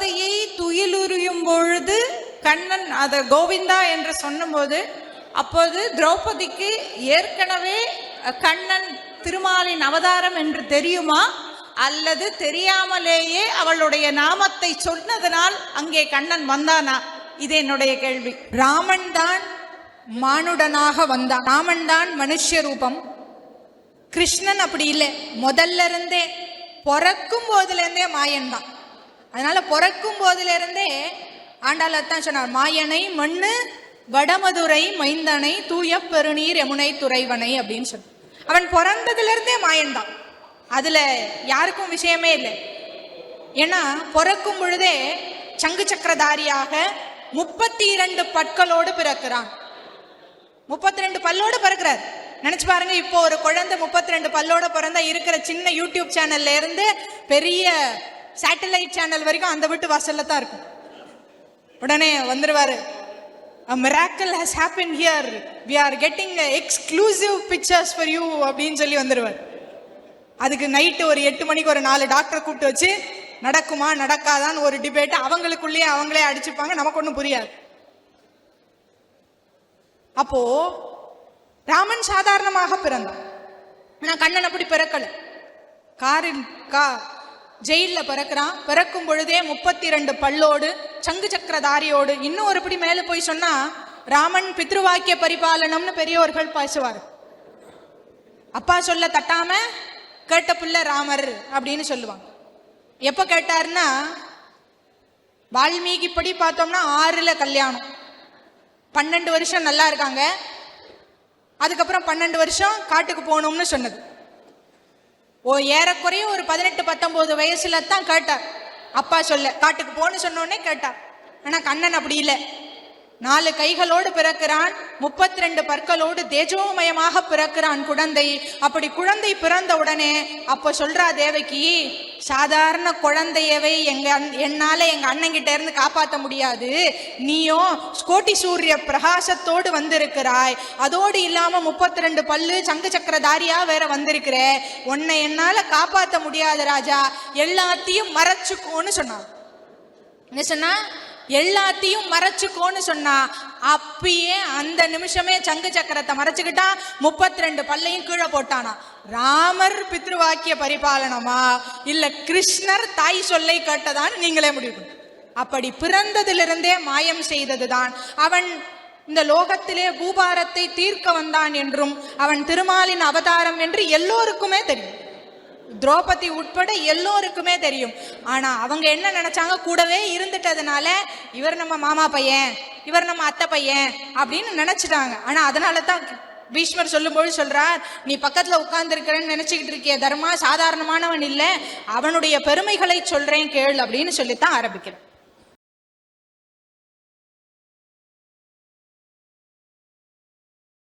திரௌபதியை துயிலுரியும் பொழுது கண்ணன் அதை கோவிந்தா என்று சொன்னபோது அப்போது திரௌபதிக்கு ஏற்கனவே கண்ணன் திருமாலின் அவதாரம் என்று தெரியுமா? அல்லது தெரியாமலேயே அவளுடைய நாமத்தை சொன்னதனால் அங்கே கண்ணன் வந்தானா? இது என்னுடைய கேள்வி. ராமன் தான் மானுடனாக வந்தான். ராமன் தான் மனுஷ ரூபம் கிருஷ்ணன் அப்படி இல்லை. முதல்ல இருந்தே பிறக்கும் போதுல இருந்தே மாயன் தான். அதனால பிறக்கும் போதிலிருந்தே இருந்தே ஆண்டாளத்தான் சொன்னார் மாயனை மண்ணு வடமதுரை மைந்தனை தூய பெருநீர் யமுனை துறைவனை அப்படின்னு சொன்ன அவன் பிறந்ததுலேருந்தே மாயன்தான் மாயன் தான். யாருக்கும் விஷயமே இல்லை. ஏன்னா பிறக்கும் பொழுதே சங்கு சக்கரதாரியாக முப்பத்தி இரண்டு பற்களோடு பிறக்கிறான். முப்பத்தி ரெண்டு பல்லோடு பிறக்கிறார். நினச்சி பாருங்க இப்போ ஒரு குழந்தை முப்பத்தி ரெண்டு பல்லோட பிறந்தா இருக்கிற சின்ன யூடியூப் சேனல்ல இருந்து பெரிய சேட்டலைட் சேனல் வரைக்கும் அந்த வீட்டு வாசல்ல தான் இருக்கும். உடனே வந்துருவாரு. A miracle has happened here We are getting exclusive pictures for you அப்படின்னு சொல்லி வந்துருவார். அதுக்கு நைட்டு ஒரு எட்டு மணிக்கு ஒரு நாலு டாக்டரை கூப்பிட்டு வச்சு நடக்குமா நடக்காதான்னு ஒரு டிபேட் அவங்களுக்குள்ளேயே அவங்களே அடிச்சுப்பாங்க. நமக்கு ஒன்றும் புரியாது. அப்போ ராமன் சாதாரணமாக பிறந்தான். ஆனால் கண்ணன் அப்படி பிறக்கலை. காரின் கா ஜெயிலில் பிறக்கிறான். பிறக்கும் பொழுதே முப்பத்தி ரெண்டு பல்லோடு சங்கு சக்கரதாரியோடு இன்னும் ஒருபடி மேலே போய் சொன்னா ராமன் பித்ருவாக்கிய பரிபாலனம்னு பெரியோர்கள் பேசுவார். அப்பா சொல்ல தட்டாம கேட்ட புள்ள ராமர் அப்படின்னு சொல்லுவாங்க. எப்போ கேட்டாருன்னா வால்மீகி படி பார்த்தோம்னா ஆறுல கல்யாணம். பன்னெண்டு வருஷம் நல்லா இருக்காங்க. அதுக்கப்புறம் பன்னெண்டு வருஷம் காட்டுக்கு போகணும்னு சொன்னது. ஓ ஏறக்குறைய ஒரு பதினெட்டு பத்தொம்போது வயசுல தான் கேட்டார். அப்பா சொல்ல காட்டுக்கு போன்னு சொன்னோடனே கேட்டார். ஆனால் கண்ணன் அப்படி இல்லை. நாலு கைகளோடு பிறக்கிறான் முப்பத்தி ரெண்டு பற்களோடு தேஜோமயமாக பிறக்கிறான் குழந்தை. அப்படி குழந்தை பிறந்த உடனே அப்போ சொல்றா தேவகி சாதாரண குழந்தையவை எங்க அண்- என்னால எங்க அண்ணன் கிட்ட இருந்து காப்பாற்ற முடியாது. நீயும் கோட்டி சூரிய பிரகாசத்தோடு வந்திருக்கிறாய். அதோடு இல்லாம முப்பத்தி ரெண்டு பல்லு சங்கு சக்கரதாரியா வேற வந்திருக்கிற. உன்னை என்னால காப்பாற்ற முடியாது ராஜா. எல்லாத்தையும் மறைச்சுக்கோன்னு சொன்னான். என்ன சொன்னா? எல்லாத்தையும் மறைச்சுக்கோன்னு சொன்னா அப்பயே அந்த நிமிஷமே சங்கு சக்கரத்தை மறைச்சுக்கிட்டா முப்பத்தி ரெண்டு பல்லையும் கீழே போட்டானா. ராமர் பித்ருவாக்கிய பரிபாலனமா? இல்ல கிருஷ்ணர் தாய் சொல்லை கேட்டதான்னு நீங்களே முடிவு அப்படி பிறந்ததிலிருந்தே மாயம் செய்ததுதான். அவன் இந்த லோகத்திலே பூபாரத்தை தீர்க்க வந்தான் என்றும் அவன் திருமாலின் அவதாரம் என்று எல்லோருக்குமே தெரியும். திரௌபதி உட்பட எல்லோருக்குமே தெரியும். ஆனால் அவங்க என்ன நினைச்சாங்க? கூடவே இருந்துட்டதுனால இவர் நம்ம மாமா பையன் இவர் நம்ம அத்தை பையன் அப்படின்னு நினைச்சிட்டாங்க. ஆனால் அதனால தான் பீஷ்மர் சொல்லும்போது சொல்றார் நீ பக்கத்துல உட்கார்ந்துருக்கிறன்னு நினைச்சுக்கிட்டு இருக்கிய தர்மா சாதாரணமானவன் இல்லை. அவனுடைய பெருமைகளை சொல்றேன் கேள் அப்படின்னு சொல்லித்தான் ஆரம்பிக்கிறேன்